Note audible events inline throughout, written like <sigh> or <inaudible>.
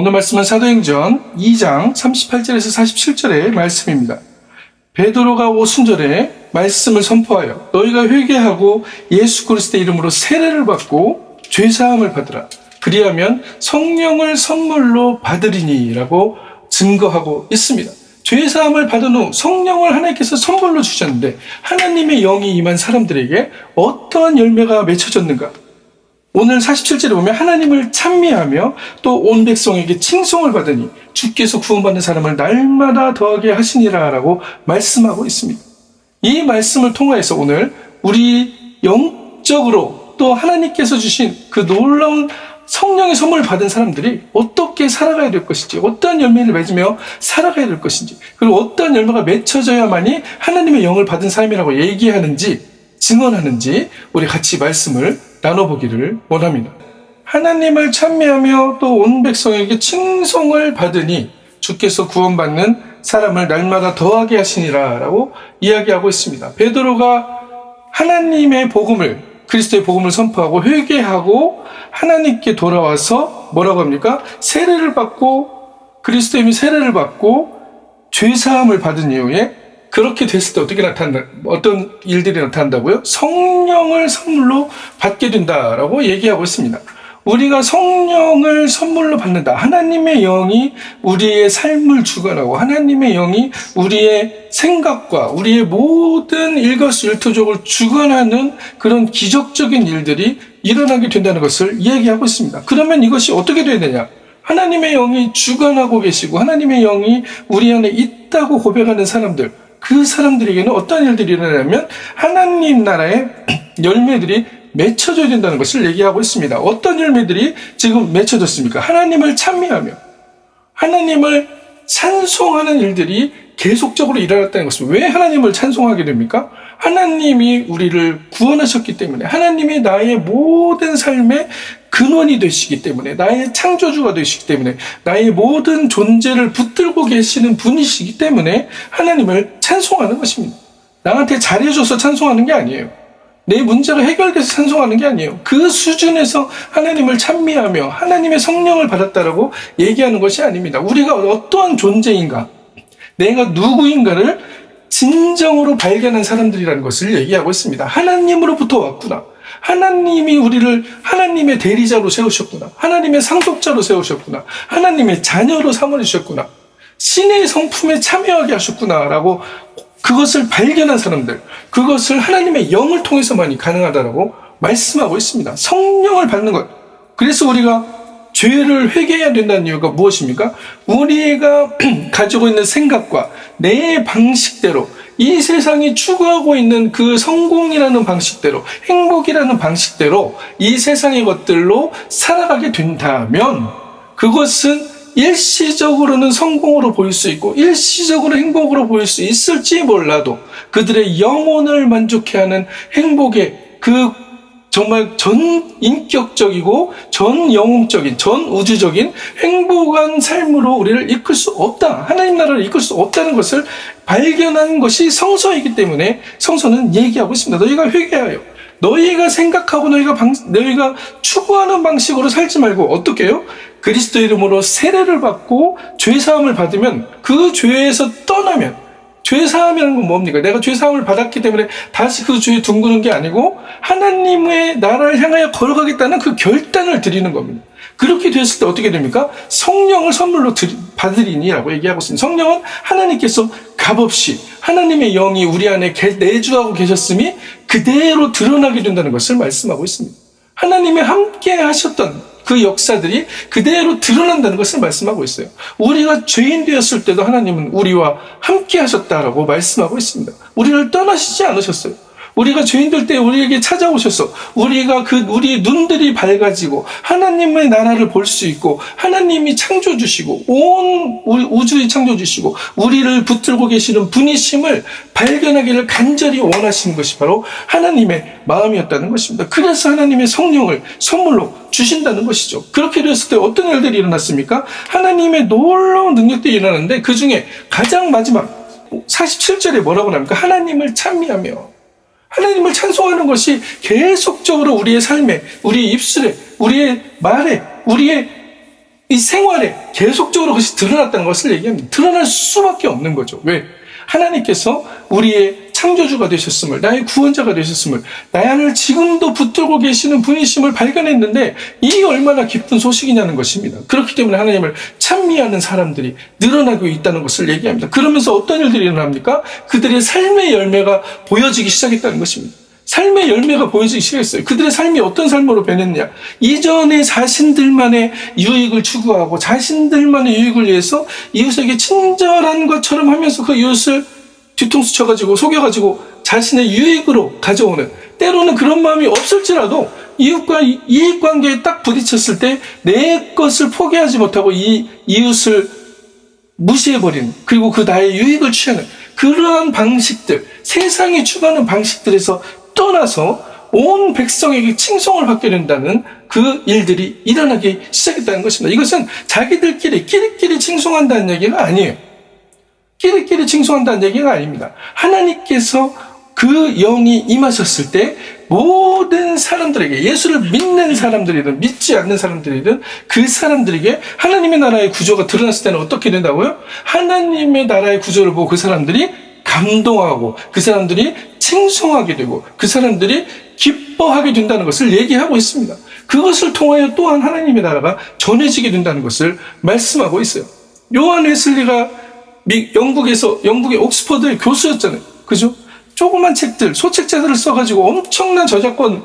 오늘 말씀은 사도행전 2장 38절에서 47절의 말씀입니다. 베드로가 오순절에 말씀을 선포하여 너희가 회개하고 예수 그리스도의 이름으로 세례를 받고 죄 사함을 받으라. 그리하면 성령을 선물로 받으리니라고 증거하고 있습니다. 죄 사함을 받은 후 성령을 하나님께서 선물로 주셨는데 하나님의 영이 임한 사람들에게 어떠한 열매가 맺혀졌는가? 오늘 47절에 보면 하나님을 찬미하며 또 온 백성에게 칭송을 받으니 주께서 구원받는 사람을 날마다 더하게 하시니라라고 말씀하고 있습니다. 이 말씀을 통하여서 오늘 우리 영적으로 또 하나님께서 주신 그 놀라운 성령의 선물을 받은 사람들이 어떻게 살아가야 될 것인지, 어떠한 열매를 맺으며 살아가야 될 것인지, 그리고 어떠한 열매가 맺혀져야만이 하나님의 영을 받은 삶이라고 얘기하는지, 증언하는지, 우리 같이 말씀을 나눠보기를 원합니다. 하나님을 찬미하며 또 온 백성에게 칭송을 받으니 주께서 구원받는 사람을 날마다 더하게 하시니라 라고 이야기하고 있습니다. 베드로가 하나님의 복음을 그리스도의 복음을 선포하고 회개하고 하나님께 돌아와서 뭐라고 합니까? 세례를 받고 그리스도의 세례를 받고 죄 사함을 받은 이후에 그렇게 됐을 때 어떻게 나타난다? 어떤 일들이 나타난다고요? 성령을 선물로 받게 된다라고 얘기하고 있습니다. 우리가 성령을 선물로 받는다. 하나님의 영이 우리의 삶을 주관하고 하나님의 영이 우리의 생각과 우리의 모든 일거수일투족을 주관하는 그런 기적적인 일들이 일어나게 된다는 것을 이야기하고 있습니다. 그러면 이것이 어떻게 돼야 되냐? 하나님의 영이 주관하고 계시고 하나님의 영이 우리 안에 있다고 고백하는 사람들, 그 사람들에게는 어떤 일들이 일어나냐면 하나님 나라의 <clears throat> 열매들이 맺혀져야 된다는 것을 얘기하고 있습니다. 어떤 열매들이 지금 맺혀졌습니까? 하나님을 찬미하며 하나님을 찬송하는 일들이 계속적으로 일어났다는 것은 왜 하나님을 찬송하게 됩니까? 하나님이 우리를 구원하셨기 때문에 하나님이 나의 모든 삶의 근원이 되시기 때문에 나의 창조주가 되시기 때문에 나의 모든 존재를 붙들고 계시는 분이시기 때문에 하나님을 찬송하는 것입니다. 나한테 잘해줘서 찬송하는 게 아니에요. 내 문제가 해결돼서 찬송하는 게 아니에요. 그 수준에서 하나님을 찬미하며 하나님의 성령을 받았다라고 얘기하는 것이 아닙니다. 우리가 어떠한 존재인가, 내가 누구인가를 진정으로 발견한 사람들이라는 것을 얘기하고 있습니다. 하나님으로부터 왔구나. 하나님이 우리를 하나님의 대리자로 세우셨구나. 하나님의 상속자로 세우셨구나. 하나님의 자녀로 삼으셨구나. 신의 성품에 참여하게 하셨구나라고 그것을 발견한 사람들, 그것을 하나님의 영을 통해서만이 가능하다라고 말씀하고 있습니다. 성령을 받는 것. 그래서 우리가 죄를 회개해야 된다는 이유가 무엇입니까? 우리가 <clears throat> 가지고 있는 생각과 내 방식대로 이 세상이 추구하고 있는 그 성공이라는 방식대로, 행복이라는 방식대로 이 세상의 것들로 살아가게 된다면 그것은 일시적으로는 성공으로 보일 수 있고 일시적으로 행복으로 보일 수 있을지 몰라도 그들의 영혼을 만족해 하는 행복의 그 정말 전 인격적이고 전 영웅적인 전 우주적인 행복한 삶으로 우리를 이끌 수 없다. 하나님 나라를 이끌 수 없다는 것을 발견한 것이 성서이기 때문에 성서는 얘기하고 있습니다. 너희가 회개하여 너희가 생각하고 너희가 방, 너희가 추구하는 방식으로 살지 말고 어떻게 해요? 그리스도 이름으로 세례를 받고 죄 사함을 받으면 그 죄에서 떠나면 죄 사함이라는 건 뭡니까? 내가 죄 사함을 받았기 때문에 다시 그 죄에 둥그는 게 아니고 하나님의 나라를 향하여 걸어가겠다는 그 결단을 드리는 겁니다. 그렇게 됐을 때 어떻게 됩니까? 성령을 선물로 받으리니라고 얘기하고 있습니다. 성령은 하나님께서 값없이 하나님의 영이 우리 안에 내주하고 계셨음이 그대로 드러나게 된다는 것을 말씀하고 있습니다. 하나님이 함께 하셨던 그 역사들이 그대로 드러난다는 것을 말씀하고 있어요. 우리가 죄인 되었을 때도 하나님은 우리와 함께 하셨다라고 말씀하고 있습니다. 우리를 떠나시지 않으셨어요. 우리가 죄인들 때 우리에게 찾아오셔서 우리가 그 우리 눈들이 밝아지고 하나님의 나라를 볼 수 있고 하나님이 창조 주시고 온 우리 우주에 창조 주시고 우리를 붙들고 계시는 분이심을 발견하기를 간절히 원하시는 것이 바로 하나님의 마음이었다는 것입니다. 그래서 하나님의 성령을 선물로 주신다는 것이죠. 그렇게 됐을 때 어떤 일들이 일어났습니까? 하나님의 놀라운 능력들이 일어났는데 그 중에 가장 마지막 47절에 뭐라고 나옵니까? 하나님을 찬미하며 하나님을 찬송하는 것이 계속적으로 우리의 삶에, 우리의 입술에, 우리의 말에, 우리의 이 생활에 계속적으로 그것이 드러났다는 것을 얘기합니다. 드러날 수밖에 없는 거죠. 왜? 하나님께서 우리의 창조주가 되셨음을, 나의 구원자가 되셨음을, 나를 지금도 붙들고 계시는 분이심을 발견했는데, 이 얼마나 기쁜 소식이냐는 것입니다. 그렇기 때문에 하나님을 찬미하는 사람들이 늘어나고 있다는 것을 얘기합니다. 그러면서 어떤 일들이 일어납니까? 그들의 삶의 열매가 보여지기 시작했다는 것입니다. 삶의 열매가 보여지기 시작했어요. 그들의 삶이 어떤 삶으로 변했냐? 이전에 자신들만의 유익을 추구하고 자신들만의 유익을 위해서 이웃에게 친절한 것처럼 하면서 그 이웃을 뒤통수 쳐가지고 속여가지고 자신의 유익으로 가져오는 때로는 그런 마음이 없을지라도 이웃과 이- 이익 관계에 딱 부딪혔을 때 내 것을 포기하지 못하고 이 이웃을 무시해버리는 그리고 그 나의 유익을 취하는 그러한 방식들 세상이 추구하는 방식들에서 떠나서 온 백성에게 칭송을 받게 된다는 그 일들이 일어나기 시작했다는 것입니다. 이것은 자기들끼리 끼리끼리 칭송한다는 얘기가 아니에요. 끼리끼리 칭송한다는 얘기가 아닙니다. 하나님께서 그 영이 임하셨을 때 모든 사람들에게 예수를 믿는 사람들이든 믿지 않는 사람들이든 그 사람들에게 하나님의 나라의 구조가 드러났을 때는 어떻게 된다고요? 하나님의 나라의 구조를 보고 그 사람들이 감동하고 그 사람들이 칭송하게 되고 그 사람들이 기뻐하게 된다는 것을 얘기하고 있습니다. 그것을 통하여 또한 하나님의 나라가 전해지게 된다는 것을 말씀하고 있어요. 요한 웨슬리가 미- 영국에서 영국의 옥스퍼드의 교수였잖아요. 그죠? 조그만 책들, 소책자들을 써가지고 엄청난 저작권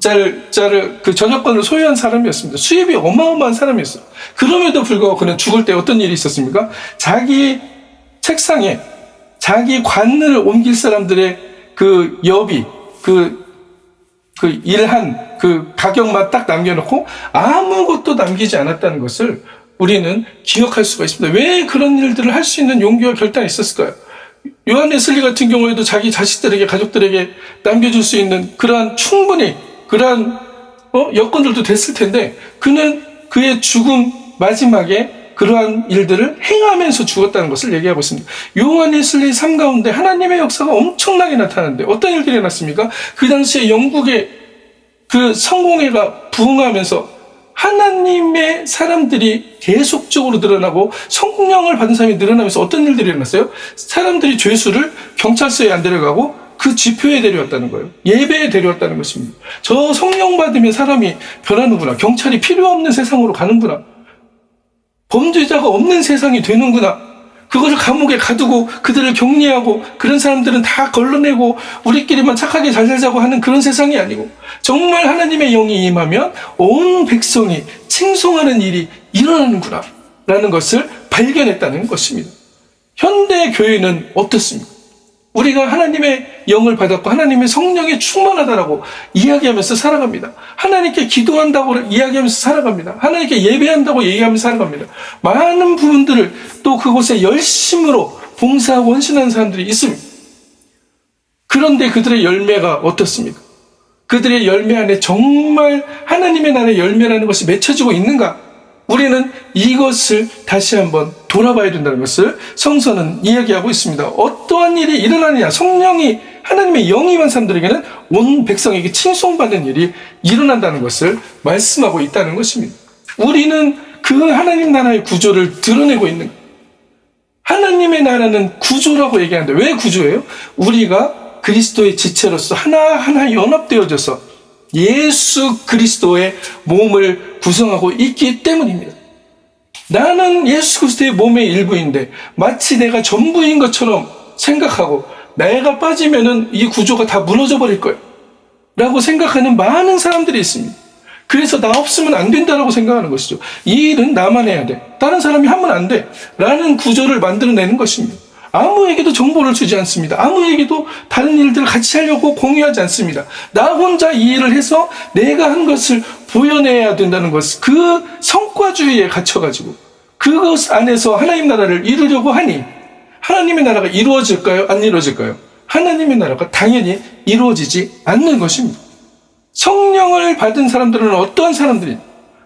자를 그 저작권을 소유한 사람이었습니다. 수입이 어마어마한 사람이었어요. 그럼에도 불구하고 그는 죽을 때 어떤 일이 있었습니까? 자기 책상에 자기 관을 옮길 사람들의 그 여비, 그, 그 일한 그 가격만 딱 남겨놓고 아무것도 남기지 않았다는 것을 우리는 기억할 수가 있습니다. 왜 그런 일들을 할 수 있는 용기와 결단이 있었을까요? 요한 웨슬리 같은 경우에도 자기 자식들에게 가족들에게 남겨줄 수 있는 그러한 충분히 그러한 어? 여건들도 됐을 텐데 그는 그의 죽음 마지막에 그러한 일들을 행하면서 죽었다는 것을 얘기하고 있습니다. 요한 웨슬리의 삶 가운데 하나님의 역사가 엄청나게 나타나는데 어떤 일들이 일어났습니까? 그 당시에 영국의 그 성공회가 부흥하면서 하나님의 사람들이 계속적으로 늘어나고 성령을 받은 사람이 늘어나면서 어떤 일들이 일어났어요? 사람들이 죄수를 경찰서에 안 데려가고 그 지표에 데려왔다는 거예요. 예배에 데려왔다는 것입니다. 저 성령 받으면 사람이 변하는구나. 경찰이 필요 없는 세상으로 가는구나. 범죄자가 없는 세상이 되는구나. 그것을 감옥에 가두고 그들을 격리하고 그런 사람들은 다 걸러내고 우리끼리만 착하게 잘 살자고 하는 그런 세상이 아니고 정말 하나님의 영이 임하면 온 백성이 칭송하는 일이 일어나는구나 라는 것을 발견했다는 것입니다. 현대 교회는 어떻습니까? 우리가 하나님의 영을 받았고 하나님의 성령에 충만하다라고 이야기하면서 살아갑니다. 하나님께 기도한다고 이야기하면서 살아갑니다. 하나님께 예배한다고 얘기하면서 살아갑니다. 많은 부분들을 또 그곳에 열심으로 봉사하고 헌신하는 사람들이 있습니다. 그런데 그들의 열매가 어떻습니까? 그들의 열매 안에 정말 하나님의 나라의 열매라는 것이 맺혀지고 있는가? 우리는 이것을 다시 한번 돌아봐야 된다는 것을 성서는 이야기하고 있습니다. 어떠한 일이 일어나느냐? 성령이 하나님의 영이만 사람들에게는 온 백성에게 칭송받는 일이 일어난다는 것을 말씀하고 있다는 것입니다. 우리는 그 하나님 나라의 구조를 드러내고 있는 하나님의 나라는 구조라고 얘기하는데 왜 구조예요? 우리가 그리스도의 지체로서 하나하나 연합되어져서 예수 그리스도의 몸을 구성하고 있기 때문입니다. 나는 예수 그리스도의 몸의 일부인데 마치 내가 전부인 것처럼 생각하고 내가 빠지면은 이 구조가 다 무너져 버릴 거야. 라고 생각하는 많은 사람들이 있습니다. 그래서 나 없으면 안 된다라고 생각하는 것이죠. 이 일은 나만 해야 돼. 다른 사람이 하면 안 돼. 라는 구조를 만들어내는 것입니다. 아무에게도 정보를 주지 않습니다. 아무에게도 다른 일들을 같이 하려고 공유하지 않습니다. 나 혼자 이 일을 해서 내가 한 것을 보여내야 된다는 것. 그 성과주의에 갇혀가지고 그것 안에서 하나님 나라를 이루려고 하니 하나님의 나라가 이루어질까요? 안 이루어질까요? 하나님의 나라가 당연히 이루어지지 않는 것입니다. 성령을 받은 사람들은 어떠한 사람들이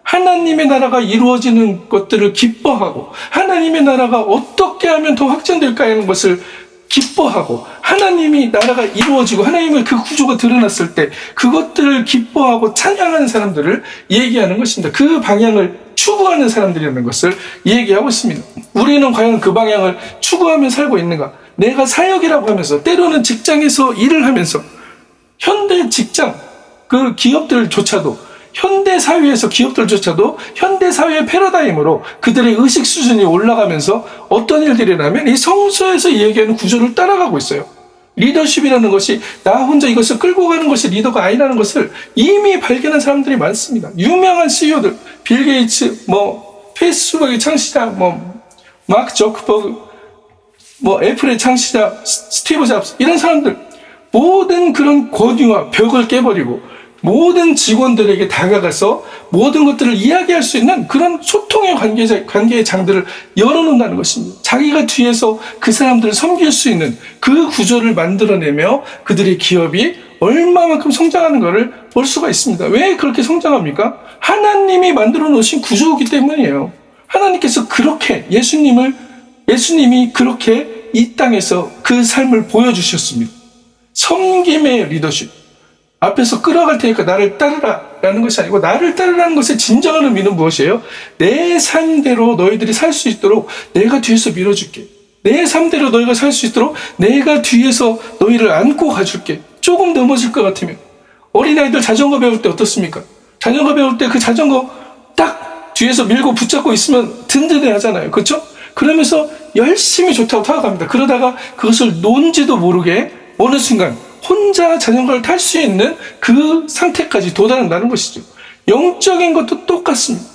하나님의 나라가 이루어지는 것들을 기뻐하고 하나님의 나라가 어떻게 하면 더 확장될까 하는 것을 기뻐하고 하나님이 나라가 이루어지고 하나님의 그 구조가 드러났을 때 그것들을 기뻐하고 찬양하는 사람들을 얘기하는 것입니다. 그 방향을 추구하는 사람들이라는 것을 얘기하고 있습니다. 우리는 과연 그 방향을 추구하며 살고 있는가? 내가 사역이라고 하면서 때로는 직장에서 일을 하면서 현대 직장 그 기업들조차도 현대 사회에서 기업들조차도 현대 사회의 패러다임으로 그들의 의식 수준이 올라가면서 어떤 일들이라면 이 성서에서 얘기하는 구조를 따라가고 있어요. 리더십이라는 것이 나 혼자 이것을 끌고 가는 것이 리더가 아니라는 것을 이미 발견한 사람들이 많습니다. 유명한 CEO들, 빌 게이츠, 뭐 페이스북의 창시자, 뭐 마크 저크버그, 뭐 애플의 창시자 스티브 잡스 이런 사람들 모든 그런 권위와 벽을 깨버리고 모든 직원들에게 다가가서 모든 것들을 이야기할 수 있는 그런 소통의 관계, 관계의 장들을 열어놓는다는 것입니다. 자기가 뒤에서 그 사람들을 섬길 수 있는 그 구조를 만들어내며 그들의 기업이 얼마만큼 성장하는 것을 볼 수가 있습니다. 왜 그렇게 성장합니까? 하나님이 만들어 놓으신 구조이기 때문이에요. 하나님께서 그렇게 예수님을, 예수님이 그렇게 이 땅에서 그 삶을 보여주셨습니다. 섬김의 리더십. 앞에서 끌어갈 테니까 나를 따르라. 라는 것이 아니고, 나를 따르라는 것의 진정한 의미는 무엇이에요? 내 삶대로 너희들이 살 수 있도록 내가 뒤에서 밀어줄게. 내 삶대로 너희가 살 수 있도록 내가 뒤에서 너희를 안고 가줄게. 조금 넘어질 것 같으면. 어린아이들 자전거 배울 때 어떻습니까? 자전거 배울 때 그 자전거 딱 뒤에서 밀고 붙잡고 있으면 든든해 하잖아요. 그렇죠? 그러면서 열심히 좋다고 타고 갑니다. 그러다가 그것을 논지도 모르게 어느 순간 혼자 자전거를 탈 수 있는 그 상태까지 도달한다는 것이죠. 영적인 것도 똑같습니다.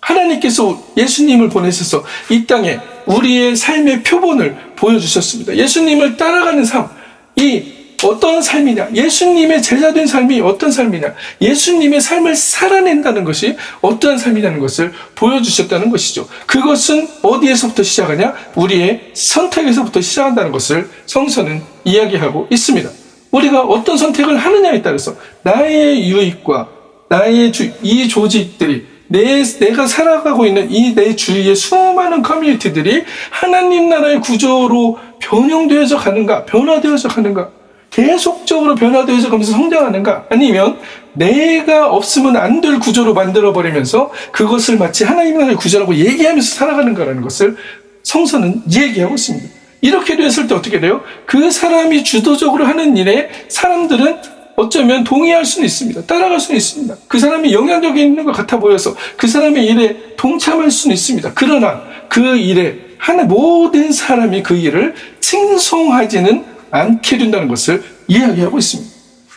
하나님께서 예수님을 보내셔서 이 땅에 우리의 삶의 표본을 보여주셨습니다. 예수님을 따라가는 삶, 이 어떤 삶이냐? 예수님의 제자된 삶이 어떤 삶이냐? 예수님의 삶을 살아낸다는 것이 어떠한 삶이냐는 것을 보여주셨다는 것이죠. 그것은 어디에서부터 시작하냐? 우리의 선택에서부터 시작한다는 것을 성서는 이야기하고 있습니다. 우리가 어떤 선택을 하느냐에 따라서 나의 유익과 나의 주, 이 조직들이 내, 내가 살아가고 있는 이 내 주위의 수많은 커뮤니티들이 하나님 나라의 구조로 변형되어져 가는가, 변화되어져 가는가, 계속적으로 변화되어져 가면서 성장하는가, 아니면 내가 없으면 안 될 구조로 만들어버리면서 그것을 마치 하나님 나라의 구조라고 얘기하면서 살아가는가라는 것을 성서는 얘기하고 있습니다. 이렇게 됐을 때 어떻게 돼요? 그 사람이 주도적으로 하는 일에 사람들은 어쩌면 동의할 수는 있습니다. 따라갈 수는 있습니다. 그 사람이 영향력이 있는 것 같아 보여서 그 사람의 일에 동참할 수는 있습니다. 그러나 그 일에 하나 모든 사람이 그 일을 칭송하지는 않게 된다는 것을 이야기하고 있습니다.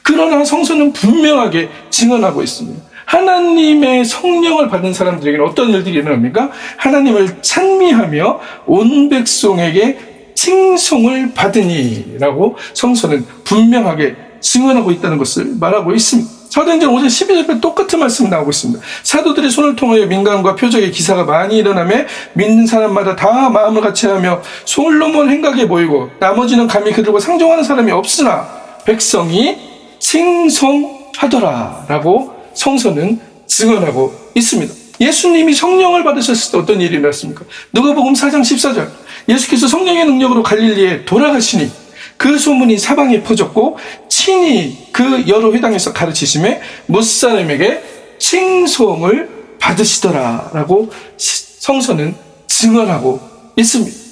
그러나 성서는 분명하게 증언하고 있습니다. 하나님의 성령을 받은 사람들에게는 어떤 일들이 일어납니까? 하나님을 찬미하며 온 백성에게 칭송을 받으니라고 성서는 분명하게 증언하고 있다는 것을 말하고 있습니다. 사도행전 5장 12절에 똑같은 말씀이 나오고 있습니다. 사도들의 손을 통하여 민간과 표적의 기사가 많이 일어나며 믿는 사람마다 다 마음을 같이하며 솔로몬 행각에 모이고 나머지는 감히 그들과 상종하는 사람이 없으나 백성이 칭송하더라라고 성서는 증언하고 있습니다. 예수님이 성령을 받으셨을 때 어떤 일이 일어났습니까? 누가복음 4장 14절 예수께서 성령의 능력으로 갈릴리에 돌아가시니 그 소문이 사방에 퍼졌고 친히 그 여러 회당에서 가르치심에 무사람에게 칭송을 받으시더라라고 성서는 증언하고 있습니다.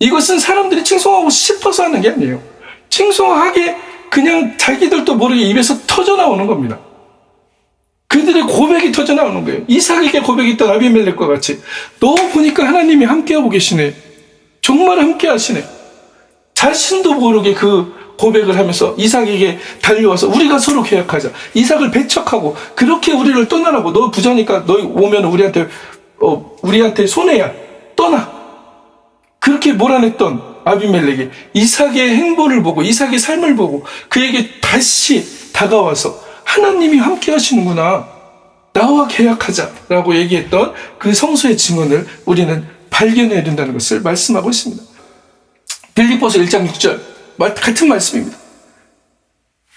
이것은 사람들이 칭송하고 싶어서 하는 게 아니에요. 칭송하게 그냥 자기들도 모르게 입에서 터져 나오는 겁니다. 그들의 고백이 터져 나오는 거예요. 이삭에게 고백이 있던 아비멜렉과 같이 너 보니까 하나님이 함께하고 계시네. 정말 함께하시네. 자신도 모르게 그 고백을 하면서 이삭에게 달려와서 우리가 서로 계약하자. 이삭을 배척하고 그렇게 우리를 떠나라고 너 부자니까 너 오면 우리한테 어 우리한테 손해야. 떠나. 그렇게 몰아냈던 아비멜렉이 이삭의 행보를 보고 이삭의 삶을 보고 그에게 다시 다가와서 하나님이 함께 하시는구나. 나와 계약하자 라고 얘기했던 그 성서의 증언을 우리는 발견해야 된다는 것을 말씀하고 있습니다. 빌리포스 1장 6절 같은 말씀입니다.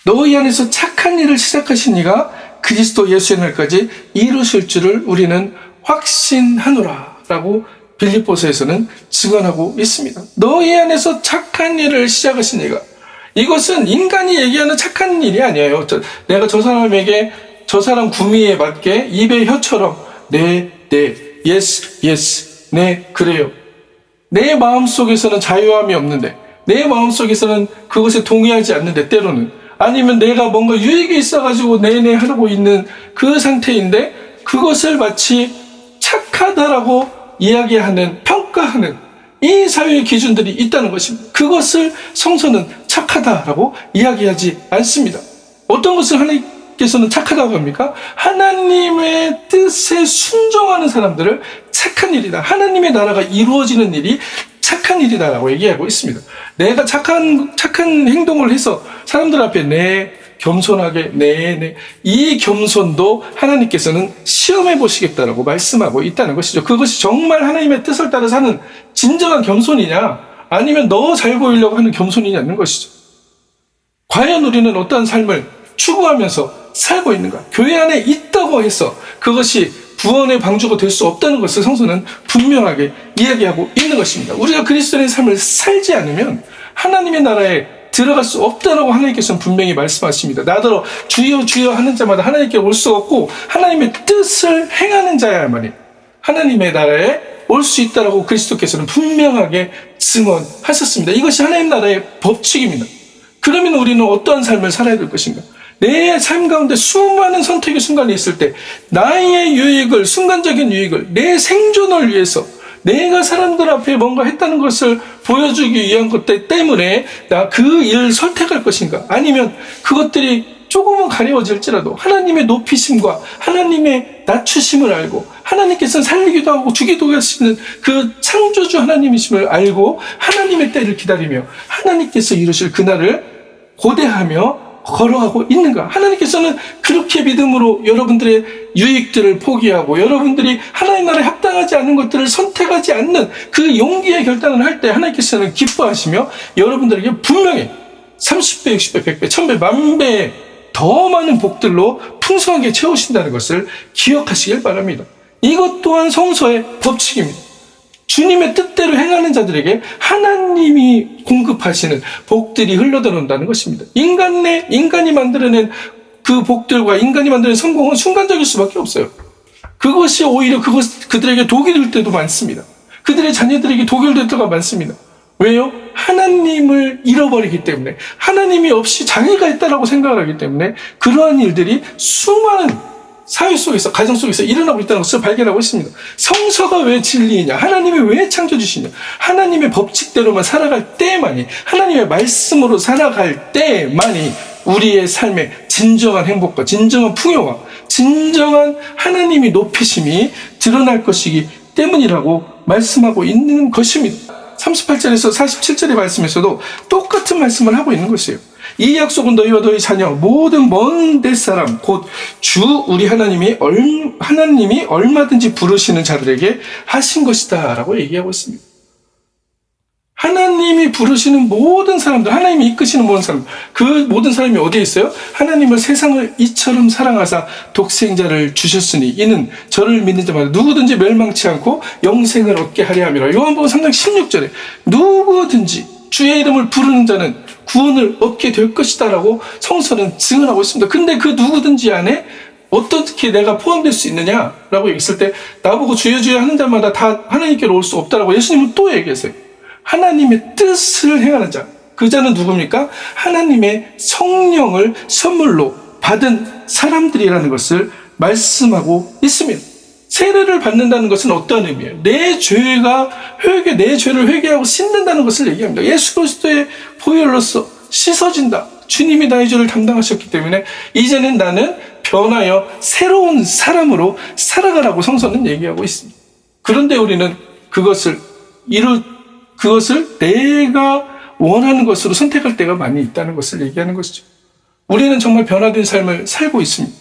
너희 안에서 착한 일을 시작하신 이가 그리스도 예수의 날까지 이루실 줄을 우리는 확신하노라 라고 빌립보서에서는 증언하고 있습니다. 너희 안에서 착한 일을 시작하신 이가 이것은 인간이 얘기하는 착한 일이 아니에요. 저- 내가 저 사람에게 저 사람 구미에 맞게 입의 혀처럼 네, 네, yes, yes, 네, 그래요. 내 마음 속에서는 자유함이 없는데, 내 마음 속에서는 그것에 동의하지 않는데, 때로는. 아니면 내가 뭔가 유익이 있어가지고 내내 하고 있는 그 상태인데, 그것을 마치 착하다라고 이야기하는, 평가하는 이 사회의 기준들이 있다는 것입니다. 그것을 성서는 착하다라고 이야기하지 않습니다. 어떤 것을 하나님께서는 착하다고 합니까? 하나님의 뜻에 순종하는 사람들을 착한 일이다. 하나님의 나라가 이루어지는 일이 착한 일이다라고 얘기하고 있습니다. 내가 착한 착한 행동을 해서 사람들 앞에 내 겸손하게 내내 이 겸손도 하나님께서는 시험해 보시겠다라고 말씀하고 있다는 것이죠. 그것이 정말 하나님의 뜻을 따라 사는 진정한 겸손이냐 아니면 너 잘 보이려고 하는 겸손이냐는 것이죠. 과연 우리는 어떠한 삶을 추구하면서 살고 있는가? 교회 안에 있다고 해서 그것이 구원의 방주가 될 수 없다는 것을 성서는 분명하게 이야기하고 있는 것입니다. 우리가 그리스도의 삶을 살지 않으면 하나님의 나라에 들어갈 수 없다라고 하나님께서는 분명히 말씀하십니다. 나더러 주여 주여 하는 자마다 하나님께 올 수 없고 하나님의 뜻을 행하는 자야만이 하나님의 나라에 올 수 있다라고 그리스도께서는 분명하게 증언하셨습니다. 이것이 하나님 나라의 법칙입니다. 그러면 우리는 어떠한 삶을 살아야 될 것인가? 내 삶 가운데 수많은 선택의 순간이 있을 때 나의 유익을 순간적인 유익을 내 생존을 위해서 내가 사람들 앞에 뭔가 했다는 것을 보여주기 위한 것 때문에 나 그 일을 선택할 것인가? 아니면 그것들이 조금은 가려워질지라도 하나님의 높이심과 하나님의 낮추심을 알고 하나님께서는 살리기도 하고 주기도 하시는 그 창조주 하나님이심을 알고 하나님의 때를 기다리며 하나님께서 이루실 그날을 고대하며 걸어가고 있는 가? 하나님께서는 그렇게 믿음으로 여러분들의 유익들을 포기하고 여러분들이 하나님 나라에 합당하지 않은 것들을 선택하지 않는 그 용기의 결단을 할 때 하나님께서는 기뻐하시며 여러분들에게 분명히 30배, 60배, 100배, 1000배, 만배 더 많은 복들로 풍성하게 채우신다는 것을 기억하시길 바랍니다. 이것 또한 성서의 법칙입니다. 주님의 뜻대로 행하는 자들에게 하나님이 공급하시는 복들이 흘러들어온다는 것입니다. 인간 내, 인간이 만들어낸 그 복들과 인간이 만드는 성공은 순간적일 수밖에 없어요. 그것이 오히려 그것, 그들에게 독이 될 때도 많습니다. 그들의 자녀들에게 독이 될 때가 많습니다. 왜요? 하나님을 잃어버리기 때문에 하나님이 없이 장애가 있다라고 생각을 하기 때문에 그러한 일들이 수많은 사회 속에서 가정 속에서 일어나고 있다는 것을 발견하고 있습니다. 성서가 왜 진리이냐? 하나님이 왜 창조주시냐? 하나님의 법칙대로만 살아갈 때만이 하나님의 말씀으로 살아갈 때만이 우리의 삶에 진정한 행복과 진정한 풍요와 진정한 하나님이 높이심이 드러날 것이기 때문이라고 말씀하고 있는 것입니다. 38절에서 47절의 말씀에서도 똑같은 말씀을 하고 있는 것이에요. 이 약속은 너희와 너희 자녀 모든 먼 데 사람 곧 주 우리 하나님이 얼, 하나님이 얼마든지 부르시는 자들에게 하신 것이다라고 얘기하고 있습니다. 하나님이 부르시는 모든 사람들, 하나님이 이끄시는 모든 사람, 그 모든 사람이 어디에 있어요? 하나님을 세상을 이처럼 사랑하사 독생자를 주셨으니 이는 저를 믿는 자마다 누구든지 멸망치 않고 영생을 얻게 하려 함이라. 요한복음 3장 16절에 누구든지 주의 이름을 부르는 자는 구원을 얻게 될 것이다라고 성서는 증언하고 있습니다. 근데 그 누구든지 안에 어떻게 내가 포함될 수 있느냐라고 얘기했을 때 나보고 주여 주여 하는 자마다 다 하나님께로 올 수 없다라고 예수님은 또 얘기했어요. 하나님의 뜻을 행하는 자. 그 자는 누굽니까? 하나님의 성령을 선물로 받은 사람들이라는 것을 말씀하고 있습니다. 세례를 받는다는 것은 어떤 의미예요? 내 죄가 회개, 내 죄를 회개하고 씻는다는 것을 얘기합니다. 예수 그리스도의 보혈로서 씻어진다. 주님이 나의 죄를 담당하셨기 때문에 이제는 나는 변하여 새로운 사람으로 살아가라고 성서는 얘기하고 있습니다. 그런데 우리는 그것을 이루 그것을 내가 원하는 것으로 선택할 때가 많이 있다는 것을 얘기하는 것이죠. 우리는 정말 변화된 삶을 살고 있습니다.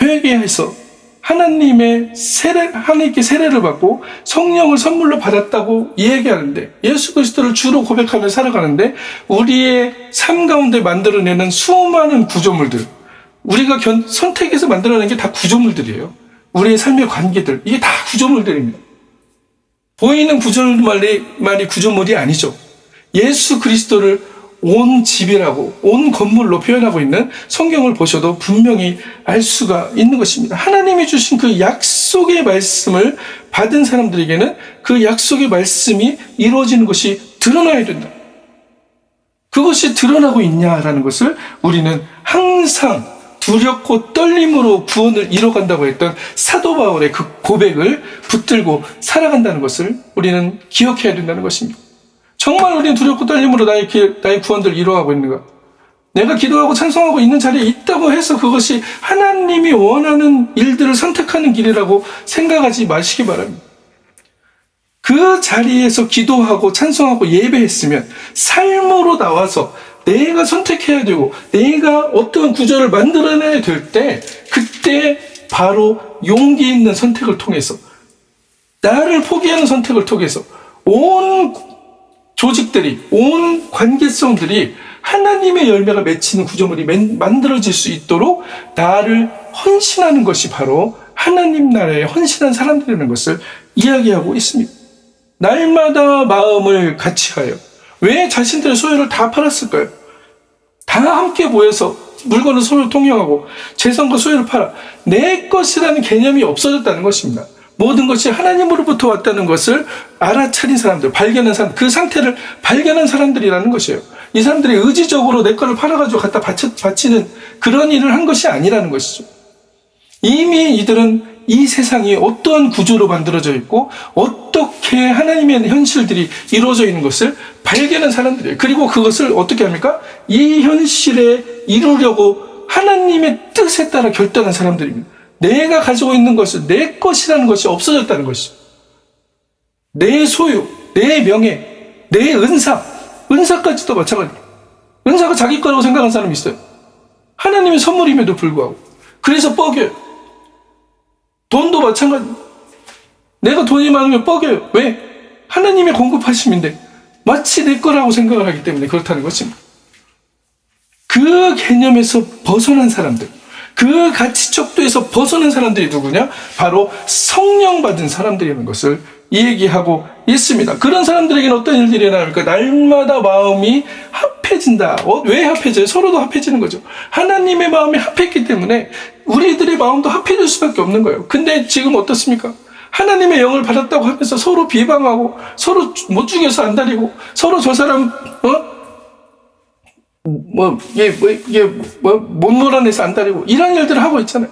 회개해서 하나님의 세례, 하나님께 세례를 받고 성령을 선물로 받았다고 얘기하는데 예수 그리스도를 주로 고백하며 살아가는데 우리의 삶 가운데 만들어내는 수많은 구조물들, 우리가 견, 선택해서 만들어낸 게 다 구조물들이에요. 우리의 삶의 관계들, 이게 다 구조물들입니다. 보이는 구절만이 구조물이 아니죠. 예수 그리스도를 온 집이라고 온 건물로 표현하고 있는 성경을 보셔도 분명히 알 수가 있는 것입니다. 하나님이 주신 그 약속의 말씀을 받은 사람들에게는 그 약속의 말씀이 이루어지는 것이 드러나야 된다. 그것이 드러나고 있냐라는 것을 우리는 항상 두렵고 떨림으로 구원을 이뤄간다고 했던 사도 바울의 그 고백을 붙들고 살아간다는 것을 우리는 기억해야 된다는 것입니다. 정말 우리는 두렵고 떨림으로 나의, 기, 나의 구원들을 이루어가고 있는가? 내가 기도하고 찬송하고 있는 자리에 있다고 해서 그것이 하나님이 원하는 일들을 선택하는 길이라고 생각하지 마시기 바랍니다. 그 자리에서 기도하고 찬송하고 예배했으면 삶으로 나와서 내가 선택해야 되고 내가 어떤 구절을 만들어내야 될 때 그때 바로 용기 있는 선택을 통해서 나를 포기하는 선택을 통해서 온 조직들이 온 관계성들이 하나님의 열매가 맺히는 구조물이 만들어질 수 있도록 나를 헌신하는 것이 바로 하나님 나라에 헌신한 사람들이라는 것을 이야기하고 있습니다. 날마다 마음을 같이 하여 왜 자신들의 소유를 다 팔았을까요? 다 함께 모여서 물건을 서로 통용하고 재산과 소유를 팔아 내 것이라는 개념이 없어졌다는 것입니다. 모든 것이 하나님으로부터 왔다는 것을 알아차린 사람들, 발견한 사람, 그 상태를 발견한 사람들이라는 것이에요. 이 사람들이 의지적으로 내 거를 팔아가지고 갖다 바치는 그런 일을 한 것이 아니라는 것이죠. 이미 이들은 이 세상이 어떠한 구조로 만들어져 있고 어떻게 하나님의 현실들이 이루어져 있는 것을 발견한 사람들이에요. 그리고 그것을 어떻게 합니까? 이 현실에 이루려고 하나님의 뜻에 따라 결단한 사람들입니다. 내가 가지고 있는 것을 내 것이라는 것이 없어졌다는 것이죠. 내 소유, 내 명예, 내 은사, 은사까지도 마찬가지예요. 은사가 자기 거라고 생각하는 사람이 있어요. 하나님의 선물임에도 불구하고. 그래서 뻐겨요. 돈도 마찬가지. 내가 돈이 많으면 뻐겨요. 왜? 하나님의 공급하심인데 마치 내 거라고 생각을 하기 때문에 그렇다는 것입니다. 그 개념에서 벗어난 사람들, 그 가치 척도에서 벗어난 사람들이 누구냐? 바로 성령 받은 사람들이라는 것을 얘기하고 있습니다. 그런 사람들에게는 어떤 일들이 일어납니까? 날마다 마음이 합해진다. 어, 왜 합해져요? 서로도 합해지는 거죠. 하나님의 마음이 합했기 때문에 우리들의 마음도 합해질 수밖에 없는 거예요. 근데 지금 어떻습니까? 하나님의 영을 받았다고 하면서 서로 비방하고 서로 못 죽여서 안달이고 서로 저 사람 어? 뭐 이게 뭐 이게 뭐 못 몰아내서 안달이고 이런 일들을 하고 있잖아요.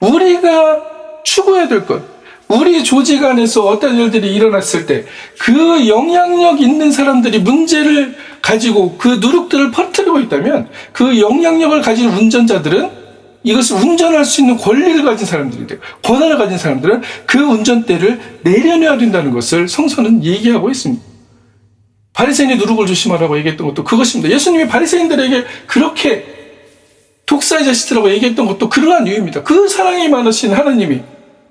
우리가 추구해야 될 것, 우리 조직 안에서 어떤 일들이 일어났을 때 그 영향력 있는 사람들이 문제를 가지고 그 누룩들을 퍼뜨리고 있다면 그 영향력을 가진 운전자들은 이것을 운전할 수 있는 권리를 가진 사람들이 돼요. 권한을 가진 사람들은 그 운전대를 내려놔야 된다는 것을 성서는 얘기하고 있습니다. 바리새인이 누룩을 조심하라고 얘기했던 것도 그것입니다. 예수님이 바리새인들에게 그렇게 독사의 자식들라고 얘기했던 것도 그러한 이유입니다. 그 사랑이 많으신 하나님이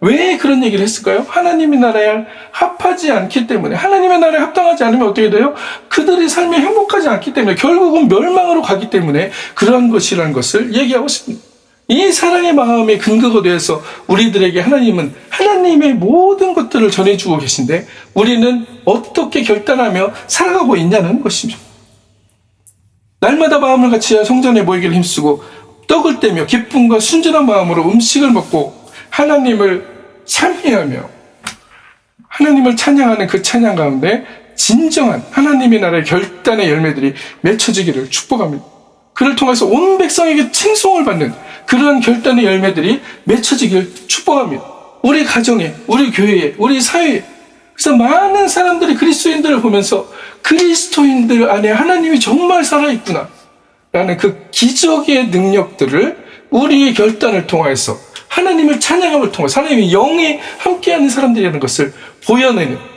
왜 그런 얘기를 했을까요? 하나님의 나라에 합하지 않기 때문에 하나님의 나라에 합당하지 않으면 어떻게 돼요? 그들의 삶이 행복하지 않기 때문에 결국은 멸망으로 가기 때문에 그러한 것이라는 것을 얘기하고 있습니다. 이 사랑의 마음의 근거가 되어서 우리들에게 하나님은 하나님의 모든 것들을 전해주고 계신데 우리는 어떻게 결단하며 살아가고 있냐는 것입니다. 날마다 마음을 같이 성전에 모이기를 힘쓰고 떡을 떼며 기쁨과 순전한 마음으로 음식을 먹고 하나님을 찬미하며 하나님을 찬양하는 그 찬양 가운데 진정한 하나님의 나라의 결단의 열매들이 맺혀지기를 축복합니다. 그를 통해서 온 백성에게 칭송을 받는 그러한 결단의 열매들이 맺혀지길 축복합니다. 우리 가정에, 우리 교회에, 우리 사회에. 그래서 많은 사람들이 그리스도인들을 보면서 그리스도인들 안에 하나님이 정말 살아있구나. 라는 그 기적의 능력들을 우리의 결단을 통해서 하나님을 찬양함을 통해서 하나님의 영에 함께하는 사람들이라는 것을 보여내는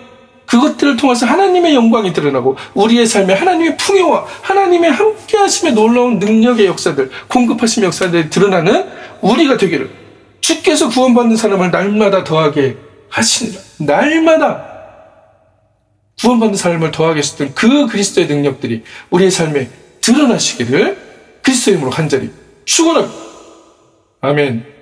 그것들을 통해서 하나님의 영광이 드러나고 우리의 삶에 하나님의 풍요와 하나님의 함께하심의 놀라운 능력의 역사들, 공급하심의 역사들이 드러나는 우리가 되기를 주께서 구원받는 사람을 날마다 더하게 하시니라. 날마다 구원받는 삶을 더하게 하셨던 그 그리스도의 능력들이 우리의 삶에 드러나시기를 그리스도의 이름으로 간절히 축원합니다. 아멘.